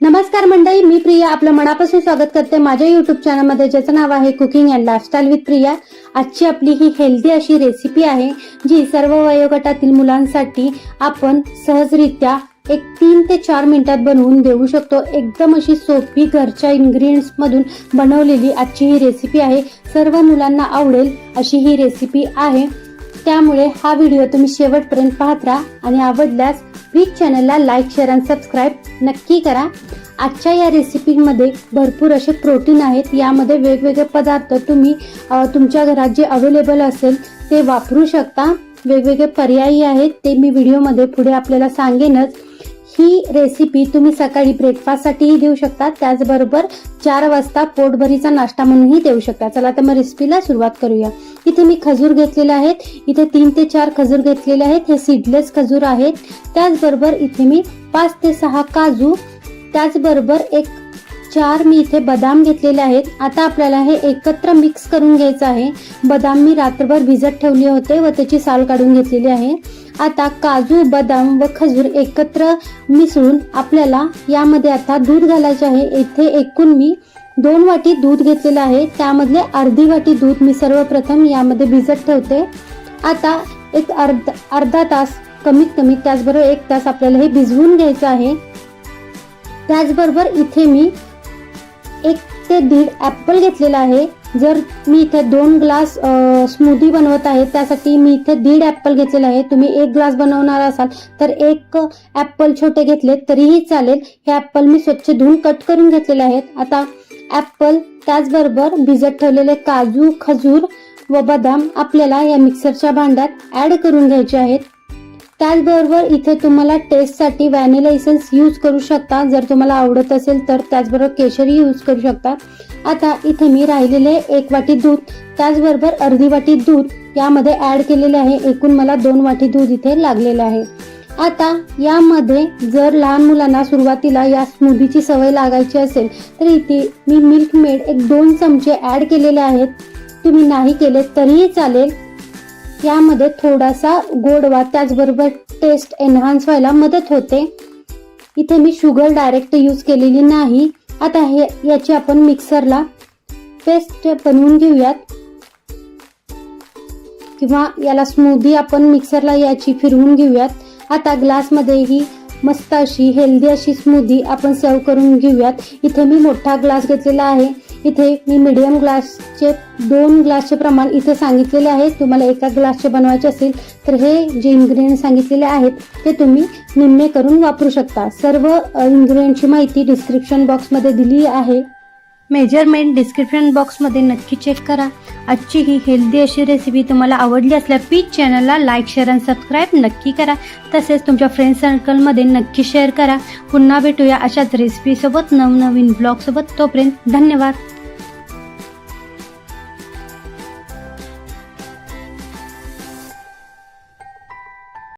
नमस्कार मंडळी मी प्रिया. आपलं मनापासून स्वागत करते माझ्या युट्यूब चॅनलमध्ये ज्याचं नाव आहे cooking and lifestyle with Priya. आजची आपली ही हेल्दी अशी रेसिपी आहे जी सर्व वयोगटातील मुलांसाठी आपण सहजरित्या एक तीन ते चार मिनिटात बनवून देऊ शकतो. एकदम अशी सोपी घरच्या इन्ग्रेडियंट्समधून बनवलेली आजची ही रेसिपी आहे. सर्व मुलांना आवडेल अशी ही रेसिपी आहे. त्यामुळे हा व्हिडिओ तुम्ही शेवटपर्यंत पाहत राहा आणि आवडल्यास प्लीज चॅनलला लाईक शेअर आणि सबस्क्राईब नक्की करा. आजच्या या रेसिपीमध्ये भरपूर असे प्रोटीन आहेत. यामध्ये वेगवेगळे पदार्थ तुम्ही तुमच्या घरात जे अवेलेबल असेल ते वापरू शकता. वेगवेगळे पर्यायी आहेत ते मी व्हिडिओमध्ये पुढे आपल्याला सांगेनच. ही रेसिपी तुम्ही सकाळी ब्रेकफास्टसाठीही देऊ शकता त्याचबरोबर चार वाजता पोटभरीचा नाश्ता म्हणूनही देऊ शकता. चला तर मग रेसिपीला सुरुवात करूया. इथे मी खजूर घेतलेले आहेत. इथे तीन ते चार खजूर घेतलेले आहेत. हे सीडलेस खजूर आहेत. त्याचबरोबर इथे मी पाच ते सहा काजू त्याचबरोबर एक चार मी इथे बदाम घेतलेले आहेत. आता आपल्याला हे एकत्र मिक्स करून घ्यायचं आहे. बदाम मी रात्रभर भिजत ठेवले होते व त्याची साल काढून घेतलेली आहे. आता काजू बदाम व खजूर एकत्र मिसळून आपल्याला यामध्ये आता दूध घालायचे आहे. इथे एकूण मी दोन वाटी दूध घेतलेलं आहे. त्यामधले अर्धी वाटी दूध मी सर्वप्रथम यामध्ये भिजत ठेवते. आता एक अर्धा अर्धा तास कमीत कमी त्याचबरोबर एक तास आपल्याला हे भिजवून घ्यायचं आहे. त्याचबरोबर इथे मी एक ते दीड ॲपल घेतलेला आहे. जर मी इथे दोन ग्लास स्मूदी बनवत आहे त्यासाठी मी इथे दीड ॲपल घेतलेला आहे. तुम्ही एक ग्लास बनवणार असाल तर एक ॲपल छोटे घेतले तरीही चालेल. हे ॲपल मी स्वच्छ धुवून कट करून घेतलेले आहेत. आता ॲपल त्याचबरोबर भिजत ठेवलेले काजू खजूर व बदाम आपल्याला या मिक्सरच्या भांड्यात ॲड करून घ्यायचे आहेत. त्याचबरोबर इथे तुम्हाला टेस्टसाठी व्हॅनिला इसेन्स यूज करू शकता. जर तुम्हाला आवडत असेल तर त्याचबरोबर केशरी यूज करू शकता. आता इथे मी राहिलेले एक वाटी दूध त्याचबरोबर अर्धी वाटी दूध यामध्ये ॲड केलेले आहे. एकूण मला दोन वाटी दूध इथे लागलेलं आहे. आता यामध्ये जर लहान मुलांना सुरुवातीला या स्मूदीची सवय लागायची असेल तर इथे मी मिल्क मेड एक दोन चमचे ॲड केलेले आहेत. तुम्ही नाही केले तरीही चालेल. यामध्ये थोडासा गोडवा त्याचबरोबर टेस्ट एनहान्स व्हायला मदत होते. इथे मी शुगर डायरेक्ट यूज केलेली नाही. आता हे याची आपण मिक्सरला पेस्ट बनवून घेऊयात. किंवा याला स्मूदी आपण मिक्सरला याची फिरवून घेऊयात. आता ग्लासमध्ये ही मस्त अशी हेल्दी अशी स्मूदी आपण सर्व करून घेऊयात. इथे मी मोठा ग्लास घेतलेला आहे. इथे मी मिडियम ग्लासचे दोन ग्लासचे प्रमाण इथे सांगितलेले आहे. तुम्हाला एका ग्लासचे बनवायचे असेल तर हे जे इन्ग्रेडियंट सांगितलेले आहेत ते तुम्ही निम्मे करून वापरू शकता. सर्व इन्ग्रेडियंटची माहिती डिस्क्रिप्शन बॉक्समध्ये दिली आहे. मेजरमेंट डिस्क्रिप्शन बॉक्समध्ये नक्की चेक करा. आजची ही हेल्दी अशी रेसिपी तुम्हाला आवडली असल्यास प्लीज चॅनलला लाईक शेअर आणि सबस्क्राईब नक्की करा. तसेच तुमच्या फ्रेंड सर्कलमध्ये नक्की शेअर करा. पुन्हा भेटूया अशाच रेसिपीसोबत नवनवीन ब्लॉगसोबत तोपर्यंत धन्यवाद.